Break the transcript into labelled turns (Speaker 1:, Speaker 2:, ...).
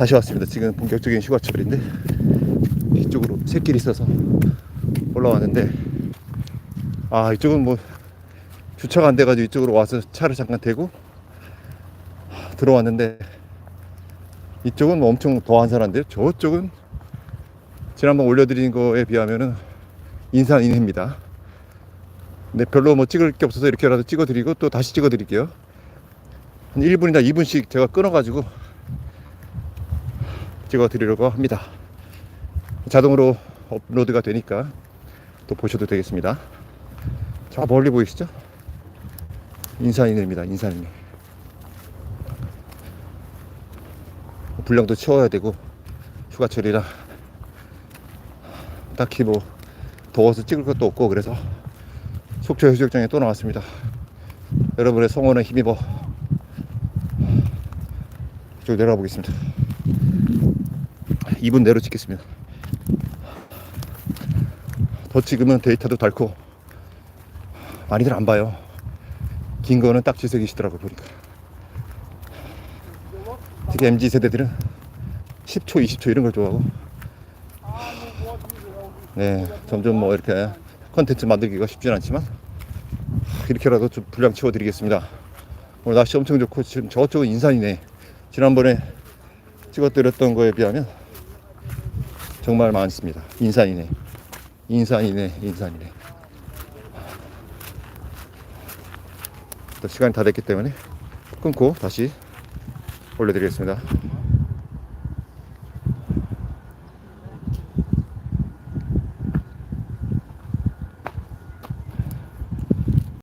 Speaker 1: 다시 왔습니다. 지금 본격적인 휴가철인데 이쪽으로 새길이 있어서 올라왔는데 아 이쪽은 뭐 주차가 안 돼가지고 이쪽으로 와서 차를 잠깐 대고 들어왔는데 이쪽은 뭐 엄청 더 한산한데요. 저쪽은 지난번 올려드린 거에 비하면은 인산인해입니다. 근데 별로 뭐 찍을 게 없어서 이렇게라도 찍어드리고 또 다시 찍어드릴게요. 한 1분이나 2분씩 제가 끊어가지고 찍어 드리려고 합니다. 자동으로 업로드가 되니까 또 보셔도 되겠습니다. 저 멀리 보이시죠? 인산인해입니다. 인산인해. 분량도 채워야 되고 휴가철이라 딱히 뭐 더워서 찍을 것도 없고 그래서 속초 해수욕장에 또 나왔습니다. 여러분의 성원에 힘입어 이쪽 내려가 보겠습니다. 2분 내로 찍겠습니다. 더 찍으면 데이터도 닳고 많이들 안 봐요. 긴 거는 딱 지색이시더라고 보니까. 특히 MZ 세대들은 10초, 20초 이런 걸 좋아하고. 네, 점점 뭐 이렇게 컨텐츠 만들기가 쉽진 않지만 이렇게라도 좀 분량 채워드리겠습니다. 오늘 날씨 엄청 좋고 지금 저쪽은 인산이네. 지난번에 찍어드렸던 거에 비하면 정말 많습니다. 인산이네. 인산이네. 인산이네. 또 시간이 다 됐기 때문에 끊고 다시 올려드리겠습니다.